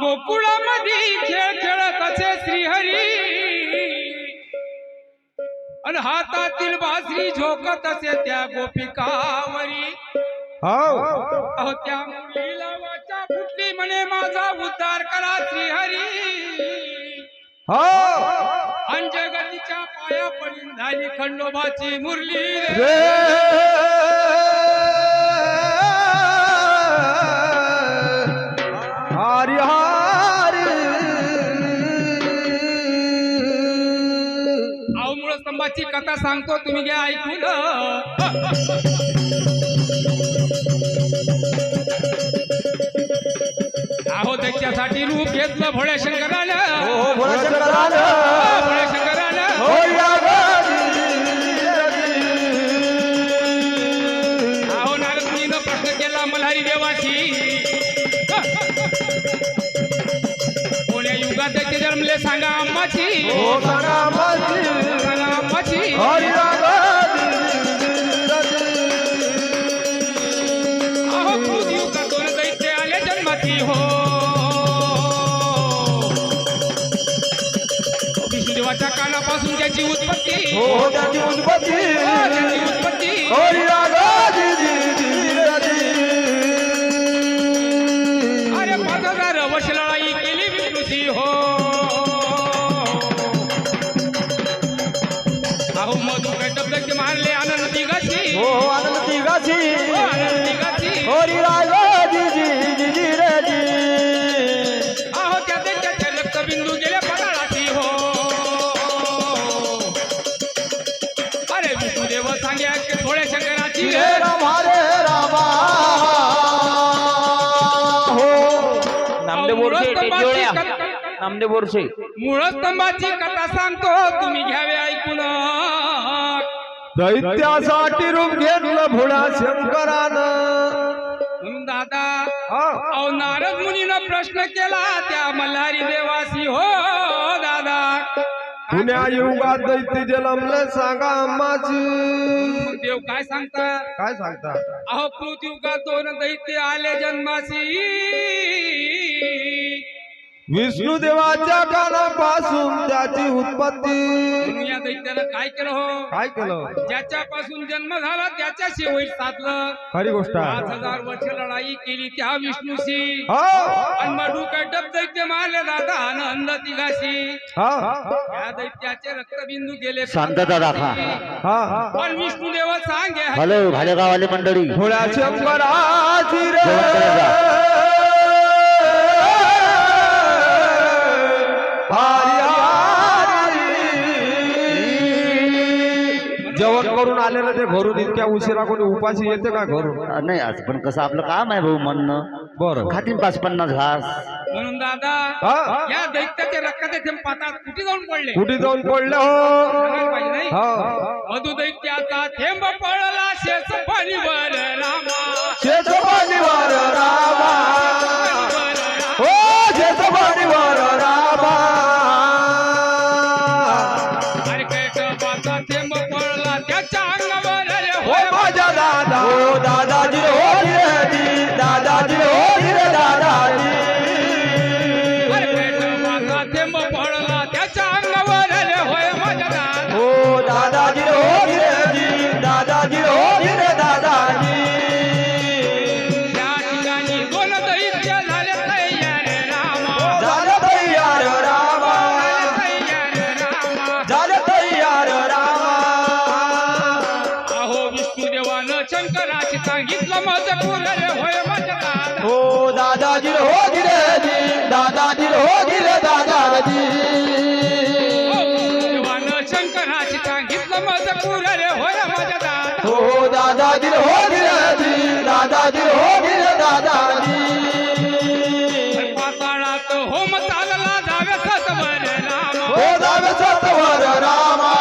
गोकुळामध्ये खेळ खेळत असे श्रीहरी. आणि हातातील बासरी झोकत असे त्या गोपिकावरी. हो अहो त्या मुलीला वाचा फुटली म्हणे माझा उद्धार करा श्रीहरी. हो आणि जगतीच्या पाया पडून झाली खंडोबाची मुरली. रे. स्तंभाची कथा सांगतो तुम्ही घ्या ऐकून अहो त्याच्यासाठी रूप घेतलं भोळ्या शंकरानं हो भोळा शंकरानं. भोळ्या शंकरानं हो. अहो नारदमुनीनं प्रश्न केला मल्हारी देवाशी कोण्या युगात जन्मले सांगा अम्माची हो. सांगा अम्माची कानापासून त्याची उत्पत्ती हो त्याची उत्पत्ती हो, उत्पत्ती अरे पदगार वशलाई केली विष्णूची हो नामदेव बोरसे मूळ स्तंभाची कथा सांगतो तुम्ही घ्यावे ऐकून. दैत्यासाठी रूप घेतलं भोळ्या शंकरानं. दादा. अहो नारद मुनीनं प्रश्न केला त्या मल्हारी देवासी. हो दादा. पुण्या युगात दैत्य जन्मले सांगा माझी देव काय सांगता? काय सांगता? अहो पृथ्वीयुगात दोन दैत्य आले जन्मासी. विष्णू देवाच्या कानापासून त्याची उत्पत्ती. या दैत्यानं काय केलं हो? काय केलं? ज्याच्यापासून जन्म झाला त्याच्याशी होईल साधलं. खरी गोष्ट पाच आहे हजार वर्ष लढाई केली त्या विष्णूशी. हा. आणि मडू काय डब दैत्य मारले दादा आनंद तिघाशी. हा. या दैत्याचे रक्तबिंदू गेले. शांतता दाखवा. हा. हा पण विष्णू देव सांगे. हॅलो भालेगाववाले मंडळी. भोळ्या शंकराची रे. जेवण जेवण करून आले ना ते घरून इतक्या उशिरा कोणी उपाशी येते का घरून? नाही आज पण कसं आपलं काम आहे भाऊ म्हणणं. बरं. खातीन पाच पन्नास घास. म्हणून दादा हा? या दैत्याचे रक्ताचे पातात कुठे जाऊन पडले? कुठे जाऊन पडले हो? सांगायला पाहिजे नाही? हा. मधु दैत्याचा थेंब पडला शेष पाणीवर रामा. शेतवाडीवर रामा. वर रामा. हो शेतवाडीवर रामा हो माझं पूर रे होय माझ्या दादा. हो हो रे दादाजी हो रे दादाजी पाताळात होम चालला जावे सतवर राम. हो दावे सतवर रामा.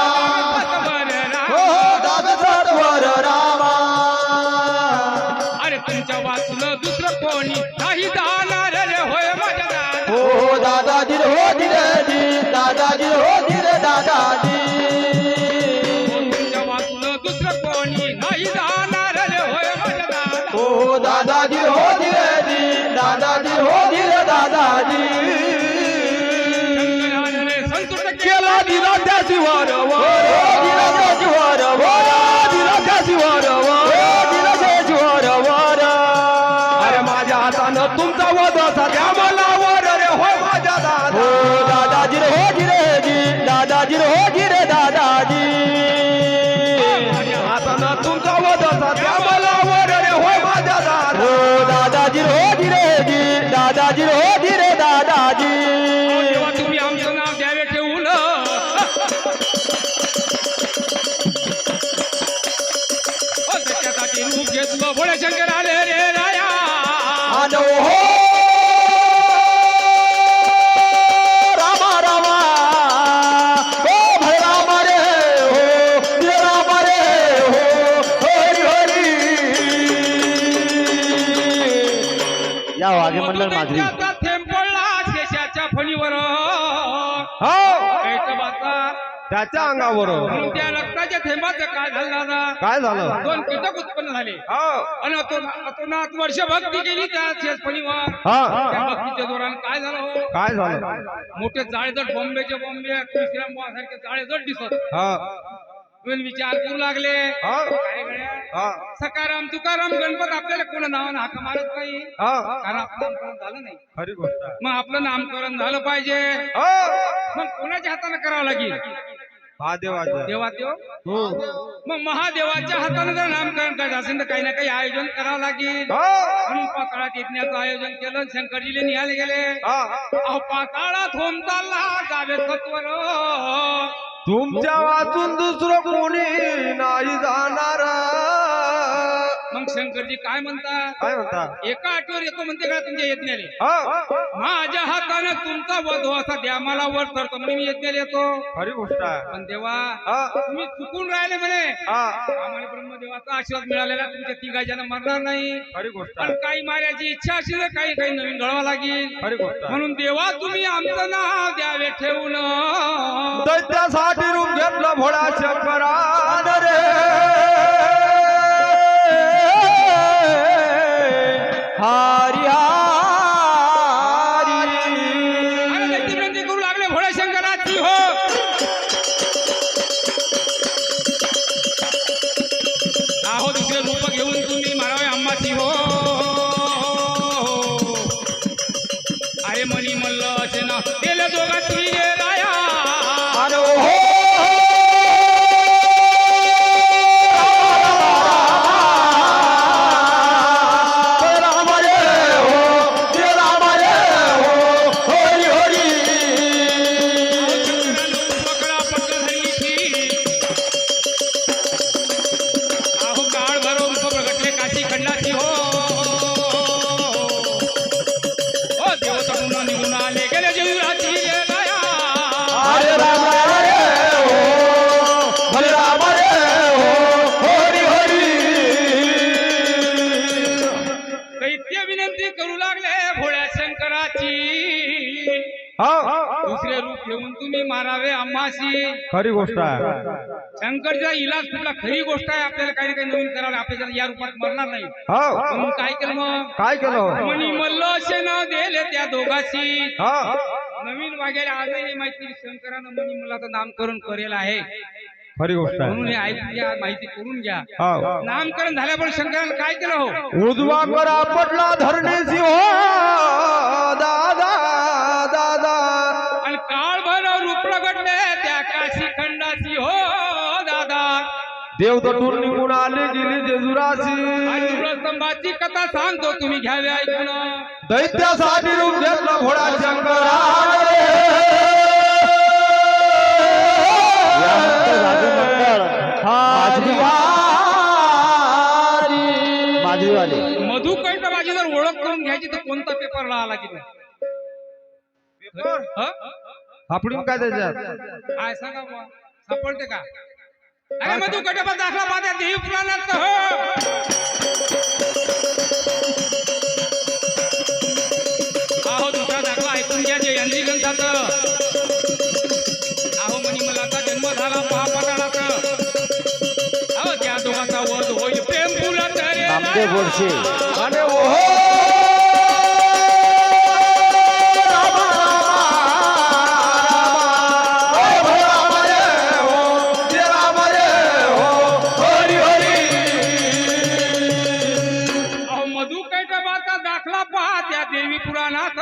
सतवर राम. हो दावे सतवर रामा. अरे तुमच्या वाचलं दुसरं कोणी नाही जाणार जी हो। या वागे मंडळ माधुरी त्याचा थेंब पडला शेषाच्या फणीवर. हो. त्याच्या अंगावर त्या रक्ताच्या थेंबाचं काय झालं दादा? काय झालं? दोन कीटक उत्पन्न झाले. हो. आणि अतोनात वर्ष भक्ती केली त्या शेष फणीवर. त्या भक्तीच्या जोराने काय झालं हो? काय झालं? मोठे जाळेजट बॉम्बेचे बॉम्बे तुळशीराम सारखे जाळेजट दिसत. पण विचार करू लागले. काय गड्या? सकाराम तुकाराम गणपत आपल्याला कोण नावानं हाक मारत नाही. कारण आपलं नामकरण झालं नाही. खरी गोष्ट आहे. मग आपलं नामकरण झालं पाहिजे. हो. मग कोणाच्या हाताने करावं लागेल? महादेवाचं. देवा देव हो. मग महादेवाच्या हाताने जर नामकरण करायचं असेल तर काही ना काही आयोजन करावं लागेल. हो. म्हणून पाताळात यज्ञाचं आयोजन केलं शंकरजीले निघाले गेले. हा. अहो पाताळात होम चालला जावे सत्वर. तुमच्या वाचून दुसरं कोणी नाही जाणार. मग शंकरजी काय म्हणतात? काय म्हणता एका आठवर येतो म्हणते का तुमच्या यज्ञाले? हा. माझ्या हाताने तुमचा वध हो असा द्या मला वर तर म्हणे मी यज्ञाला येतो. खरी गोष्ट आहे. पण देवा हा. तुम्ही चुकून राहिले म्हणे. हा. आम्हाला ब्रह्मदेवाचा आशीर्वाद मिळालेला तुमच्या तिघाच्यानं मरणार नाही. खरी गोष्ट पण आहे काही मार्याची इच्छा असेल तर काही काही नवीन घडवा लागेल. खरी गोष्ट आहे. म्हणून देवा तुम्ही आमचं नाव द्यावे ठेवून. दैत्यासाठी रूप घेतलं भोळा शंकरान रे. Hi. आम्हाशी खरी गोष्ट आहे. शंकरचा इलाज कुठला खरी गोष्ट आहे आपल्याला काही ना काही नवीन करावं आपल्याला या रूपात मरणार नाही. हा. म्हणून काय केलं मग? काय केलं मनी मल्ल असे नाव दिले त्या दोघाशी. हा. नवीन वाग्याला आजही माहिती शंकरानं मनी मुलाचं नामकरण करेल आहे. खरी गोष्ट म्हणून हे ऐकून घ्या माहिती करून घ्या. हा. नामकरण झाल्यावर शंकरानं काय केलं हो? उजवा करा पटला धरणेसी. हो दादा. आणि काळ भर रूप प्रगटले त्या काशी खंडाची हो दादा. देव तटून निघून आले गेली आणि जेजुराशी स्तंभाची कथा सांगतो तुम्ही घ्यावे ऐकून दैत्यासाठी रूप घेतलं भोळा शंकरा. माझी जर ओळख करून घ्यायची तर कोणता पेपर आला की नाही? हं? आपण काय त्याच्यात? काय सांगा बुवा? सापडते का? अरे मधु कटपा दाखला माझ्या देवी पुराणात हो? आहो दुसरा दाखला ऐकून घ्या जे यांनी ग्रंथात आहो म्हणी मला आता जन्म झाला अहो त्या दोघाचा वध होईल प्रेम फुलत रे नामदेव गोडसे राया. आणि ओहो देवी पुराणात.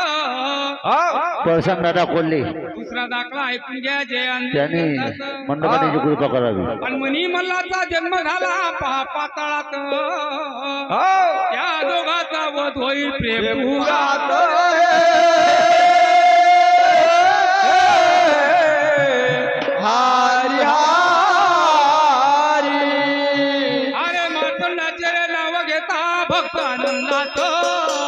परसम दादा कोल्हे. दुसरा दाखला ऐकून घ्या त्याने जयंत मंडपाची कृपा करावी. पण मनी मल्लाचा जन्म झाला पहा पाताळात. त्या दोघाचा वध होईल प्रेमात आनंदात.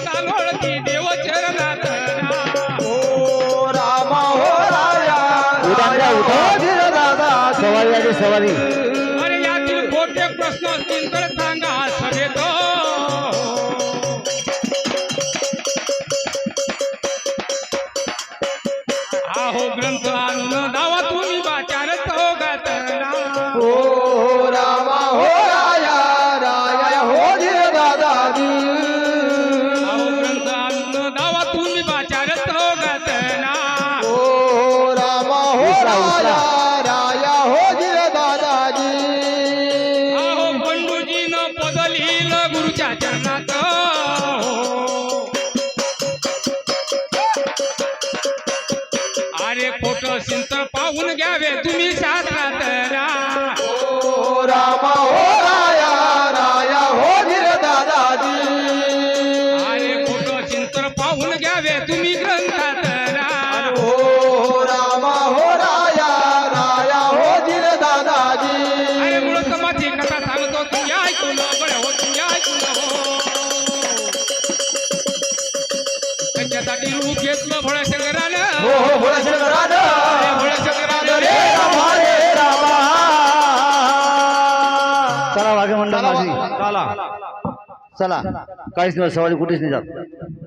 ಕಾಲು ಹೊಳತಿದೆ खोट सिंत पाहून घ्यावे तुम्ही शास्त्रात चला. काहीच नाही सवारी कुठेच नाही जात.